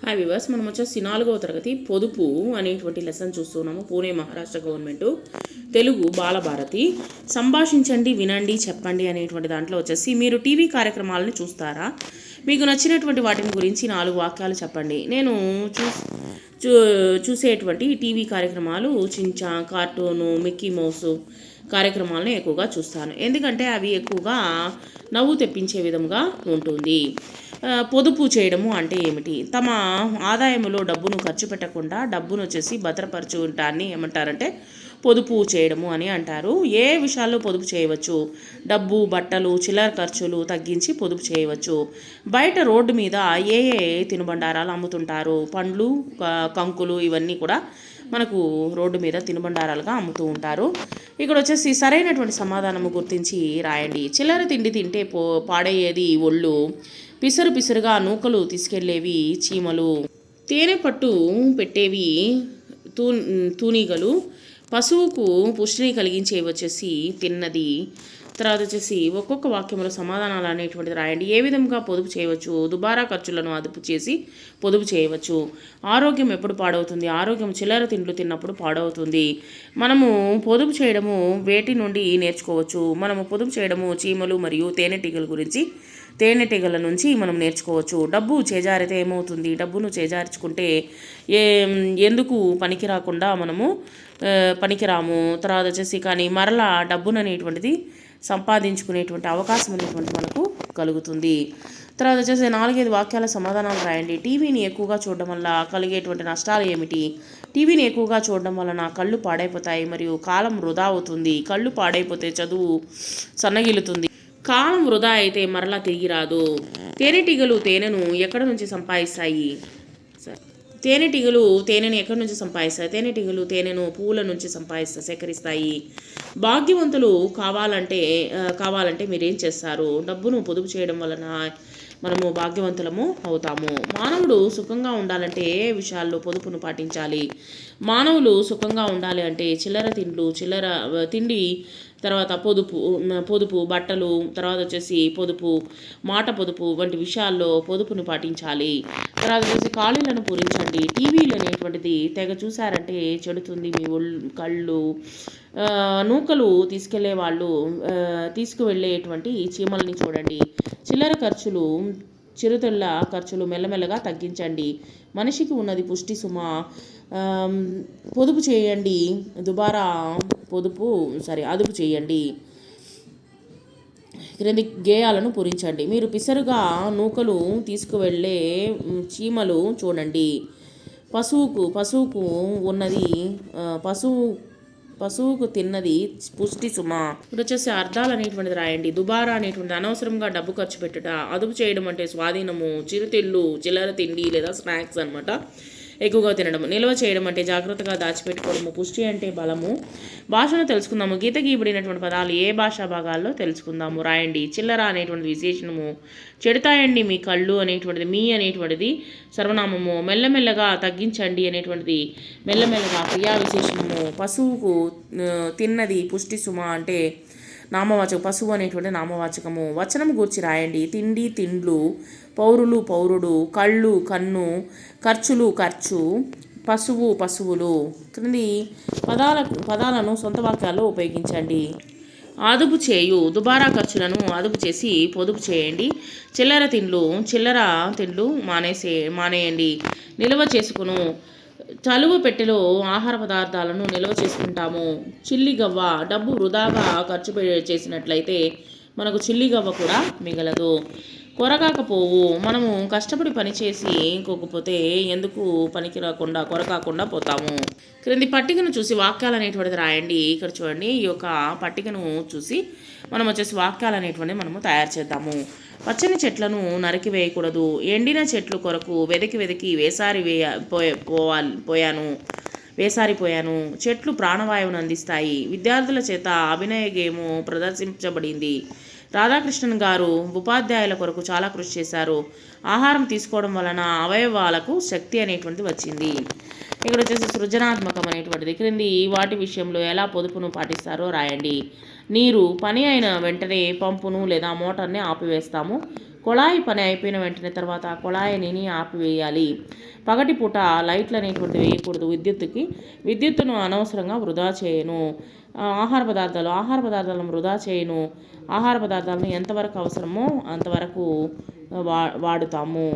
Hi viewers మనం వచ్చేసి నాలుగవ తరగతి పొదుపు అనేటువంటి లెసన్ చూస్తున్నాము. పూణే మహారాష్ట్ర గవర్నమెంట్ తెలుగు బాలభారతి. సంభాషించండి వినండి చెప్పండి అనేటువంటి దాంట్లో వచ్చేసి మీరు టీవీ కార్యక్రమాలను చూస్తారా? మీకు నచ్చినటువంటి వాటిని గురించి నాలుగు వాక్యాలు చెప్పండి. నేను చూ చూ చూసేటువంటి టీవీ కార్యక్రమాలు చించా కార్టూను మిక్కీ మౌస్ కార్యక్రమాలను ఎక్కువగా చూస్తాను. ఎందుకంటే అవి ఎక్కువగా నవ్వు తెప్పించే విధంగా ఉంటుంది. పొదుపు చేయడము అంటే ఏమిటి? తమ ఆదాయంలో డబ్బును ఖర్చు పెట్టకుండా డబ్బును వచ్చేసి భద్రపరచుకుంటాన్ని ఏమంటారంటే పొదుపు చేయడము అని అంటారు. ఏ విషయాల్లో పొదుపు చేయవచ్చు? డబ్బు బట్టలు చిల్లర ఖర్చులు తగ్గించి పొదుపు చేయవచ్చు. బయట రోడ్డు మీద ఏ ఏ తినుబండారాలు అమ్ముతుంటారు? పండ్లు కంకులు ఇవన్నీ కూడా మనకు రోడ్డు మీద తినుబండారాలుగా అమ్ముతూ ఉంటారు. ఇక్కడ వచ్చేసి సరైనటువంటి సమాధానము గుర్తించి రాయండి. చిల్లర తిండి తింటే పో పాడయ్యేది ఒళ్ళు. పిసరు పిసరుగా నూకలు తీసుకెళ్ళేవి చీమలు. తేనె పట్టు పెట్టేవి తూ తూనీగలు. పశువుకు పుష్టిని కలిగించేవి వచ్చేసి తిన్నది. తర్వాత వచ్చేసి ఒక్కొక్క వాక్యంలో సమాధానాలు అనేటువంటిది రాయండి. ఏ విధంగా పొదుపు చేయవచ్చు? దుబారా ఖర్చులను అదుపు చేసి పొదుపు చేయవచ్చు. ఆరోగ్యం ఎప్పుడు పాడవుతుంది? ఆరోగ్యం చిల్లర తిండ్లు తిన్నప్పుడు పాడవుతుంది. మనము పొదుపు చేయడము వేటి నుండి నేర్చుకోవచ్చు. మనము పొదుపు చేయడము చీమలు మరియు తేనెటీగల గురించి తేనెటీగల నుంచి మనం నేర్చుకోవచ్చు. డబ్బు చేజారితే ఏమవుతుంది? డబ్బును చేజార్చుకుంటే ఏ ఎందుకు పనికి రాకుండా మనము పనికిరాము? తర్వాత వచ్చేసి కానీ మరలా డబ్బును అనేటువంటిది సంపాదించుకునేటువంటి అవకాశం అనేటువంటి మనకు కలుగుతుంది. తర్వాత వచ్చేసి నాలుగైదు వాక్యాల సమాధానాలు రాయండి. టీవీని ఎక్కువగా చూడడం వల్ల కలిగేటువంటి నష్టాలు ఏమిటి? టీవీని ఎక్కువగా చూడడం వలన కళ్ళు పాడైపోతాయి మరియు కాలం వృధా అవుతుంది. కళ్ళు పాడైపోతే చదువు సన్నగిలుతుంది కాలం వృధా అయితే మరలా తిరిగి రాదు తేనెటీగలు తేనెను ఎక్కడ నుంచి సంపాదిస్తాయి? సరే. తేనెటీగలు తేనెను ఎక్కడి నుంచి సంపాదిస్తాయి? తేనెటీగలు తేనెను పువ్వుల నుంచి సంపాదిస్తాయి సేకరిస్తాయి. భాగ్యవంతులు కావాలంటే కావాలంటే మీరేం చేస్తారు? డబ్బును పొదుపు చేయడం వలన మనము భాగ్యవంతులము అవుతాము. మానవుడు సుఖంగా ఉండాలంటే ఏ విషయాల్లో పొదుపును పాటించాలి? మానవులు సుఖంగా ఉండాలి అంటే చిల్లర తిండ్లు చిల్లర తిండి తర్వాత పొదుపు పొదుపు బట్టలు తర్వాత వచ్చేసి పొదుపు మాట పొదుపు వంటి విషయాల్లో పొదుపును పాటించాలి. తర్వాత వచ్చేసి ఖాళీలను పూరించండి. టీవీలు అనేటువంటిది తెగ చూసారంటే చెడుతుంది మీ ఒళ్ళు కళ్ళు నూకలు తీసుకెళ్ళే వాళ్ళు తీసుకువెళ్ళేటువంటి చీమల్ని చూడండి. చిల్లర ఖర్చులు చిరుతిళ్ళ ఖర్చులు మెల్లమెల్లగా తగ్గించండి. మనిషికి ఉన్నది పుష్టి సుమ. పొదుపు చేయండి. దుబారా పొదుపు సారీ అదుపు చేయండి. క్రింది గేయాలను పూరించండి. మీరు పిసరుగా నూకలు తీసుకువెళ్ళే చీమలు చూడండి. పశువుకు పశువుకు ఉన్నది పశువు పశువుకు తిన్నది పుష్టి సుమ. ఇప్పుడు వచ్చేసి అర్థాలు అనేటువంటిది రాయండి. దుబారా అనేటువంటిది అనవసరంగా డబ్బు ఖర్చు పెట్టుట అదుపు చేయడం అంటే స్వాధీనము చిరుతిళ్ళు చిల్లర తిండి లేదా స్నాక్స్ అనమాట ఎక్కువగా తినడం. నిల్వ చేయడం అంటే జాగ్రత్తగా దాచిపెట్టుకోవడము. పుష్టి అంటే బలము. భాషను తెలుసుకుందాము. గీత గీబడినటువంటి పదాలు ఏ భాషా భాగాల్లో తెలుసుకుందాము? రాయండి. చిల్లర అనేటువంటి విశేషణము. చెడతాయండి మీ కళ్ళు అనేటువంటిది మీ అనేటువంటిది సర్వనామము. మెల్లమెల్లగా తగ్గించండి అనేటువంటిది మెల్లమెల్లగా క్రియా విశేషణము. పశువుకు తిన్నది పుష్టి సుమ అంటే నామవాచకం పశువు అనేటువంటి నామవాచకము. వచనం గూర్చి రాయండి. తిండి తిండ్లు పౌరులు పౌరుడు కళ్ళు కన్ను ఖర్చులు ఖర్చు పశువు పశువులు. క్రింది పదాల పదాలను సొంత వాక్యాల్లో ఉపయోగించండి. అదుపు చేయు దుబారా ఖర్చులను అదుపు చేసి పొదుపు చేయండి. చిల్లర తిండ్లు చిల్లర తిండ్లు మానేసే మానేయండి. నిల్వ చేసుకును చలువ పెట్టెలో ఆహార పదార్థాలను నిల్వ చేసుకుంటాము. చిల్లి గవ్వ డబ్బు వృధాగా ఖర్చు పె- చేసినట్లయితే మనకు చిల్లి గవ్వ కూడా మిగలదు. కొరగాకపోవు మనము కష్టపడి పని చేసి ఇంకొకపోతే ఎందుకు పనికి రాకుండా కొరకాకుండా పోతాము? క్రింది పట్టికను చూసి వాక్యాలు అనేటువంటిది రాయండి. ఇక్కడ చూడండి ఈ యొక్క పట్టికను చూసి మనం వచ్చేసి వాక్యాలు అనేటువంటిది మనము తయారు చేద్దాము. పచ్చని చెట్లను నరికి వేయకూడదు. ఎండిన చెట్లు కొరకు వెతికి వెతికి వేసారి వేయ పోయ పోవాలి పోయాను వేసారిపోయాను చెట్లు ప్రాణవాయువును అందిస్తాయి. విద్యార్థుల చేత అభినయ గేము ప్రదర్శించబడింది. రాధాకృష్ణన్ గారు ఉపాధ్యాయుల కొరకు చాలా కృషి చేశారు. ఆహారం తీసుకోవడం వలన అవయవాలకు శక్తి అనేటువంటిది వచ్చింది. ఇక్కడ వచ్చేసి సృజనాత్మకం అనేటువంటిది. క్రింది వాటి విషయంలో ఎలా పొదుపును పాటిస్తారో రాయండి. నీరు పని అయిన వెంటనే పంపును లేదా మోటార్ని ఆపివేస్తాము. కుళాయి పని అయిపోయిన వెంటనే తర్వాత ఆ కుళాయిని ఆపివేయాలి. పగటిపూట లైట్లు అనేటువంటివి వేయకూడదు. విద్యుత్తుకి విద్యుత్తును అనవసరంగా వృధా చేయను. ఆహార పదార్థాలు ఆహార పదార్థాలను వృధా చేయను. ఆహార పదార్థాలను ఎంతవరకు అవసరమో అంతవరకు వా వాడుతాము.